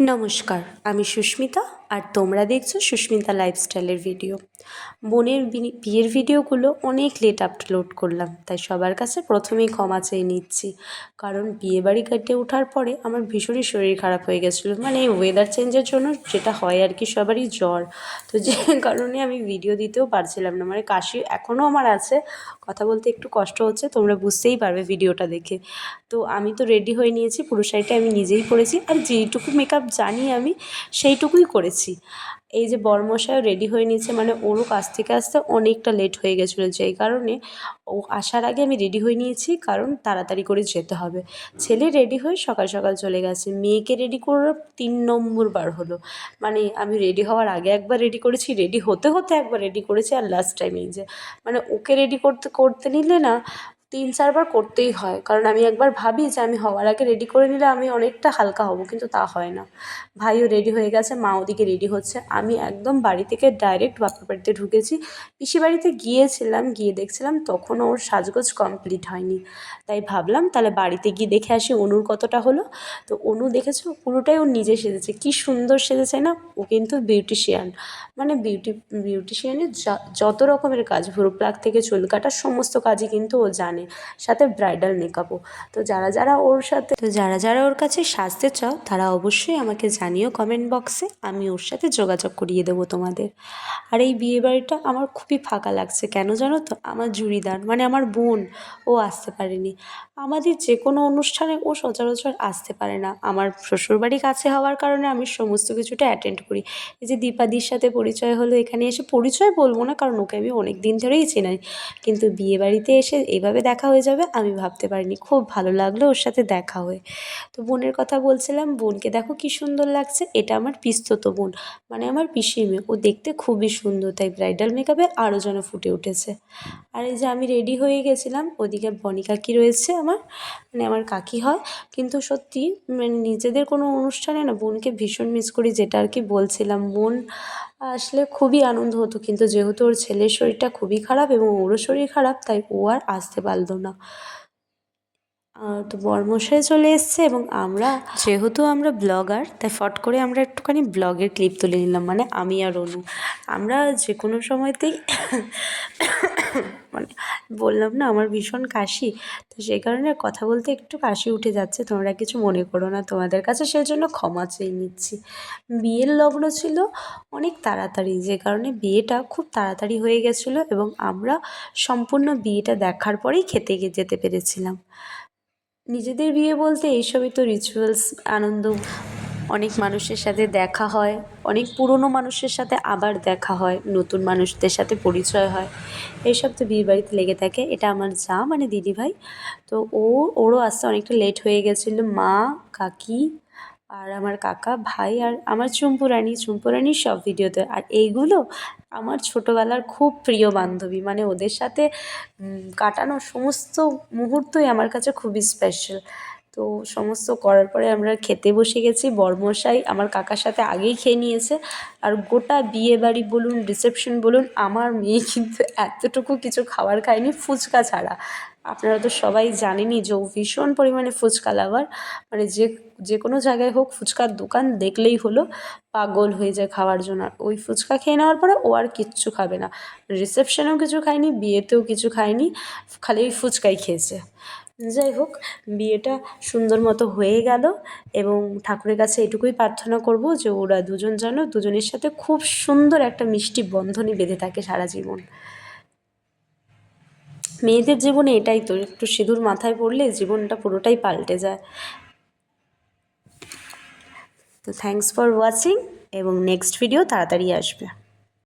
নমস্কার আমি সুস্মিতা। আর তোমরা দেখছ সুস্মিতা লাইফস্টাইলের ভিডিও বোনের বিয়ের ভিডিওগুলো অনেক লেট আপলোড করলাম, তাই সবার কাছে প্রথমেই ক্ষমা চেয়ে নিচ্ছি। কারণ বিয়ে বাড়ি কাটে ওঠার পরে আমার ভীষণই শরীর খারাপ হয়ে গেছিল। মানে এই ওয়েদার চেঞ্জের জন্য যেটা হয় আর কি সবারই জ্বর। তো যে কারণে আমি ভিডিও দিতেও পারছিলাম না। মানে কাশি এখনও আমার আছে, কথা বলতে একটু কষ্ট হচ্ছে, তোমরা বুঝতেই পারবে ভিডিওটা দেখে। তো আমি তো রেডি হয়ে নিয়েছি, পুরো শাড়িটা আমি নিজেই পরেছি। আর যেইটুকু মেকআপ জানি আমি, সেইটুকুই করেছি। এই যে বরমশাইও রেডি হয়ে নিয়েছে মানে ওরও কাছ থেকে আসতে অনেকটা লেট হয়ে গেছিল, যেই কারণে ও আসার আগে আমি রেডি হয়ে নিয়েছি, কারণ তাড়াতাড়ি করে যেতে হবে। ছেলে রেডি হয়ে সকাল সকাল চলে গেছে, মেয়েকে রেডি করে তিন নম্বর বার হলো। মানে আমি রেডি হওয়ার আগে একবার রেডি করেছি রেডি হতে হতে একবার রেডি করেছি, আর লাস্ট টাইম এই যে। মানে ওকে রেডি করতে করতে নিলে না তিন চারবার করতেই হয়। কারণ আমি একবার ভাবি যে আমি হওয়ার আগে রেডি করে নিলে আমি অনেকটা হালকা হব, কিন্তু তা হয় না। ভাইও রেডি হয়ে গেছে, মা ওদিকে রেডি হচ্ছে। আমি একদম বাড়ি থেকে ডাইরেক্ট বাপের বাড়িতে ঢুকেছি। পিসি বাড়িতে গিয়েছিলাম, গিয়ে দেখছিলাম তখনও ওর সাজগোজ কমপ্লিট হয়নি। তাই ভাবলাম তাহলে বাড়িতে গিয়ে দেখে আসি অনুর কতটা হলো। তো অনু দেখেছ পুরোটাই ও নিজে সেজেছে। কি সুন্দর সেজেছে না? ও কিন্তু বিউটিশিয়ান মানে বিউটি বিউটিশিয়ানের যত রকমের কাজ ভুরু প্লাক থেকে চুল কাটার সমস্ত কাজই কিন্তু ও জানে। সাথে ব্রাইডাল মেকআপও তো যারা যারা ওর সাথে তো যারা যারা ওর কাছে সাজতে চাও, তারা অবশ্যই আমাকে জানিও কমেন্ট বক্সে আমি ওর সাথে যোগাযোগ করিয়ে দেবো তোমাদের। আর এই বিয়ে বাড়িটা আমার খুবই ফাঁকা লাগছে, কেন জানো তো? আমার জুড়িদার মানে আমার বোন, ও আসতে পারেনি। আমাদের যে কোনো অনুষ্ঠানে ও সচরাচর আসতে পারে না। আমার শ্বশুরবাড়ি কাছে হওয়ার কারণে আমি সমস্ত কিছুটা অ্যাটেন্ড করি। এই যে দীপাদির সাথে পরিচয় হলো, এখানে এসে পরিচয় বলব না, কারণ ওকে আমি অনেক দিন ধরেই চেনাই। কিন্তু বিয়ে বাড়িতে এসে এভাবে দেখা হয়ে যাবে, আমি ভাবতে পারিনি। খুব ভালো লাগল ওর সাথে দেখা হয়ে। তো বোনের কথা বলছিলাম, বোনকে দেখো কি সুন্দর লাগছে, এটা আমার পিস্তত বোন। মানে আমার পিসির মেয়ে, ও দেখতে খুবই সুন্দর, তাই ব্রাইডাল মেকআপে আরও যেন ফুটে উঠেছে। আর এই যে আমি রেডি হয়ে গেছিলাম, ওদিকে বনি কাকি রয়েছে আমার মানে আমার কাকি হয়। কিন্তু সত্যি মানে নিজেদের কোনো অনুষ্ঠানে না, বোনকে ভীষণ মিস করি, যেটা আর কি বলছিলাম, বোন আসলে খুবই আনন্দ হতো। কিন্তু যেহেতু ওর ছেলের শরীরটা খুবই খারাপ এবং ওরও শরীর খারাপ, তাই ও আর আসতে পারল না। তো বরমশাই চলে এসছে এবং আমরা যেহেতু আমরা ব্লগার তাই ফট করে আমরা একটুখানি ব্লগের ক্লিপ তুলে নিলাম মানে আমি আর অনু। আমরা যে কোনো সময়তেই মানে বললাম না, আমার ভীষণ কাশি। তো সেই কারণে কথা বলতে একটু কাশি উঠে যাচ্ছে, তোমরা কিছু মনে করো না। তোমাদের কাছে সেই জন্য ক্ষমা চেয়ে নিচ্ছি। বিয়ের লগ্ন ছিল অনেক তাড়াতাড়ি, যে কারণে বিয়েটা খুব তাড়াতাড়ি হয়ে গেছিল এবং আমরা সম্পূর্ণ বিয়েটা দেখার পরেই খেতে গিয়ে যেতে পেরেছিলাম। নিজেদের বিয়ে বলতে এইসবই তো রিচুয়ালস আনন্দ অনেক মানুষের সাথে দেখা হয়, অনেক পুরনো মানুষের সাথে আবার দেখা হয়, নতুন মানুষদের সাথে পরিচয় হয়। এইসব তো বিয়ে বাড়িতে লেগে থাকে। এটা আমার যা মানে দিদিভাই তো ও, ওরও আসতে অনেকটা লেট হয়ে গেছিল। মা, কাকি আর আমার কাকা, ভাই আর আমার চুম্পু রানী। চুম্পু সব ভিডিওতে আর এইগুলো আমার ছোটোবেলার খুব প্রিয় বান্ধবী। মানে ওদের সাথে কাটানো সমস্ত মুহূর্তই আমার কাছে খুবই স্পেশাল তো সমস্ত করার পরে আমরা খেতে বসে গেছি। বরমশাই আমার কাকার সাথে আগেই খেয়ে নিয়েছে। আর গোটা বিয়ে বাড়ি বলুন রিসেপশন বলুন, আমার মেয়ে কিন্তু এতটুকু কিছু খাবার খায়নি ফুচকা ছাড়া। আপনারা তো সবাই জানেনই যে ও ভীষণ পরিমাণে ফুচকা লাভার মানে যে যে কোনো জায়গায় হোক ফুচকার দোকান দেখলেই হলো পাগল হয়ে যায় খাওয়ার জন্য। আর ওই ফুচকা খেয়ে নেওয়ার পরে ও আর কিচ্ছু খাবে না। রিসেপশনেও কিছু খায়নি, বিয়েতেও কিছু খায়নি, খালি ওই ফুচকাই খেয়েছে। যাই হোক, বিয়েটা সুন্দর মতো হয়ে গেল এবং ঠাকুরের কাছে এটুকুই প্রার্থনা করব যে ওরা দুজন যেন দুজনের সাথে খুব সুন্দর একটা মিষ্টি বন্ধনই বেঁধে থাকে সারা জীবন। মেয়েদের জীবনে এটাই তো, একটু সিঁদুর মাথায় পড়লে জীবনটা পুরোটাই পাল্টে যায়। তো থ্যাংকস ফর ওয়াচিং এবং নেক্সট ভিডিও তাড়াতাড়ি আসবে।